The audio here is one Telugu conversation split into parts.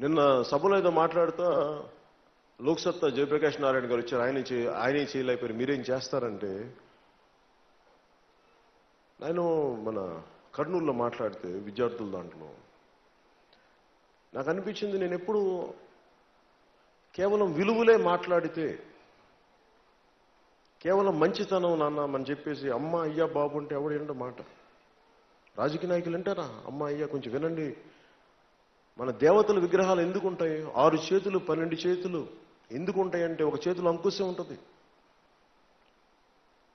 నిన్న సభలో ఏదో మాట్లాడుతూ లోక్సత్తా జయప్రకాష్ నారాయణ గారు వచ్చారు. ఆయన చే- ఆయన చేయలేకపోయారు. మీరేం చేస్తారంటే నేను మన కర్నూలులో మాట్లాడితే విద్యార్థుల దాంట్లో నాకు అనిపించింది నేను ఎప్పుడు కేవలం విలువలే మాట్లాడితే కేవలం మంచితనం నాన్న అని చెప్పేసి అమ్మ అయ్యా బాబు అంటే ఎవడు ఏంటో మాట. రాజకీయ నాయకులు వింటారా అమ్మ అయ్యా కొంచెం వినండి. మన దేవతల విగ్రహాలు ఎందుకు ఉంటాయి ఆరు చేతులు పన్నెండు చేతులు ఎందుకు ఉంటాయంటే ఒక చేతిలో అంకుశం ఉంటుంది.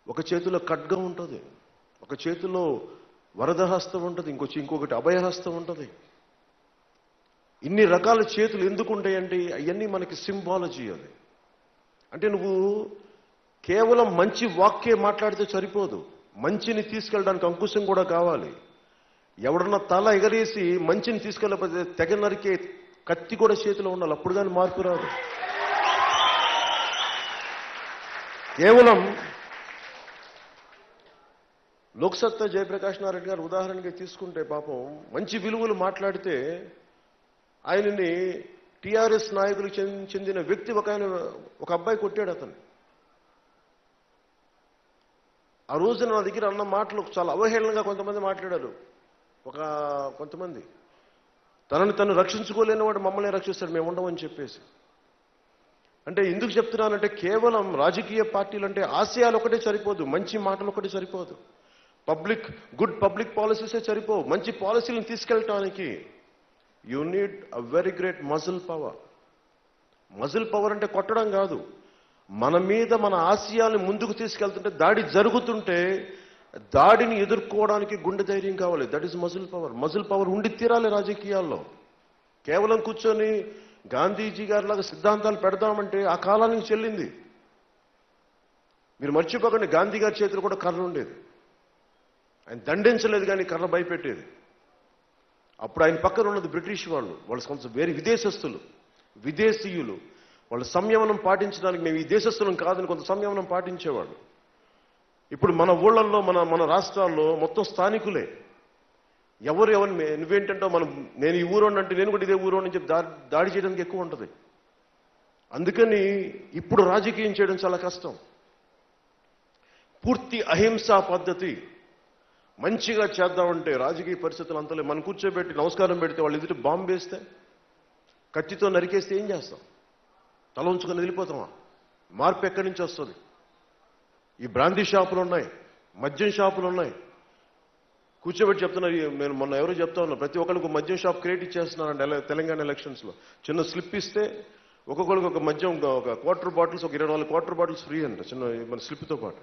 ఒక చేతిలో ఖడ్గం ఉంటుంది. ఒక చేతిలో వరదహస్తం ఉంటుంది. ఇంకొచ్చి ఇంకొకటి అభయహస్తం ఉంటుంది. ఇన్ని రకాల చేతులు ఎందుకు ఉంటాయంటే అవన్నీ మనకి సింబాలజీ అది. అంటే నువ్వు కేవలం మంచి వాక్యే మాట్లాడితే సరిపోదు. మంచిని తీసుకెళ్ళడానికి అంకుశం కూడా కావాలి. ఎవడన్నా తల ఎగరేసి మంచిని తీసుకెళ్ళకపోతే తెగ నరికే కత్తి కూడా చేతిలో ఉండాలి. అప్పుడు కానీ మార్పు రాదు. కేవలం లోక్సత్తా జయప్రకాష్ నారాయణ గారు ఉదాహరణగా తీసుకుంటే పాపం మంచి విలువలు మాట్లాడితే ఆయనని టిఆర్ఎస్ నాయకులకు చెందిన వ్యక్తి ఒక ఆయన ఒక అబ్బాయి కొట్టాడు అతను. ఆ రోజున నా దగ్గర అన్న మాటలు చాలా అవహేళనగా కొంతమంది మాట్లాడారు. ఒక కొంతమంది. తనని తను రక్షించుకోలేని వాడు మమ్మల్ని రక్షిస్తాడు మేము ఉండమని చెప్పేసి. అంటే ఎందుకు చెప్తున్నానంటే కేవలం రాజకీయ పార్టీలు అంటే ఆశయాలు ఒకటే సరిపోదు మంచి మాటలు ఒకటే సరిపోదు. పబ్లిక్ గుడ్ పబ్లిక్ పాలసీసే సరిపోవు. మంచి పాలసీలను తీసుకెళ్ళటానికి you need a very great muscle power muscle power అంటే కొట్టడం కాదు. మన మీద మన ఆశయాల్ని ముందుకు తీసుకెళ్తుంటే దాడి జరుగుతుంటే దాడిని ఎదుర్కోవడానికి గుండె ధైర్యం కావాలి. That is muscle power muscle power ఉండి తీరాలి రాజకీయాల్లో. కేవలం కూర్చొని గాంధీజీ గారిలాగా సిద్ధాంతాలు పెడదామంటే ఆ కాలానికి చెల్లింది. మీరు మర్చిపోకండి గాంధీ గారి చేతిలో కూడా కర్ర ఉండేది. ఆయన దండించలేదు కానీ కర్ర భయపెట్టేది. అప్పుడు ఆయన పక్కన ఉన్నది బ్రిటిష్ వాళ్ళు. వాళ్ళ కొంచెం వేరే విదేశస్తులు విదేశీయులు. వాళ్ళ సంయమనం పాటించడానికి మేము ఈ దేశస్తులం కాదని కొంత సంయమనం పాటించేవాళ్ళు. ఇప్పుడు మన ఊళ్ళల్లో మన మన రాష్ట్రాల్లో మొత్తం స్థానికులే. ఎవరు ఎవరు నువ్వేంటంటే మనం నేను ఈ ఊరోని అంటే నేను కూడా ఇదే ఊరోని చెప్పి దాడి దాడి చేయడానికి ఎక్కువ ఉంటుంది. అందుకని ఇప్పుడు రాజకీయం చేయడం చాలా కష్టం. పూర్తి అహింసా పద్ధతి మంచిగా చేద్దామంటే రాజకీయ పరిస్థితులు అంతలే. మనం కూర్చోబెట్టి నమస్కారం పెడితే వాళ్ళు ఎదుటి బాంబు వేస్తే కత్తితో నరికేస్తే ఏం చేస్తాం? తల ఉంచుకొని వెళ్ళిపోతామా మార్పు ఎక్కడి నుంచి వస్తుంది? ఈ బ్రాందీ షాపులు ఉన్నాయి మద్యం షాపులు ఉన్నాయి. కూర్చోబెట్టి చెప్తున్నారు నేను మొన్న ఎవరో చెప్తా ఉన్నా ప్రతి ఒక్కరికి మద్యం షాప్ క్రియేట్ ఇచ్చేస్తున్నారండి తెలంగాణ ఎలక్షన్స్లో. చిన్న స్లిప్ ఇస్తే ఒక్కొక్కరికి ఒక మద్యం ఒక- ఒక క్వార్టర్ బాటిల్స్ ఒక ఇరవై నాలుగు క్వార్టర్ బాటిల్స్ ఫ్రీ అంట చిన్న మన స్లిప్తో పాటు.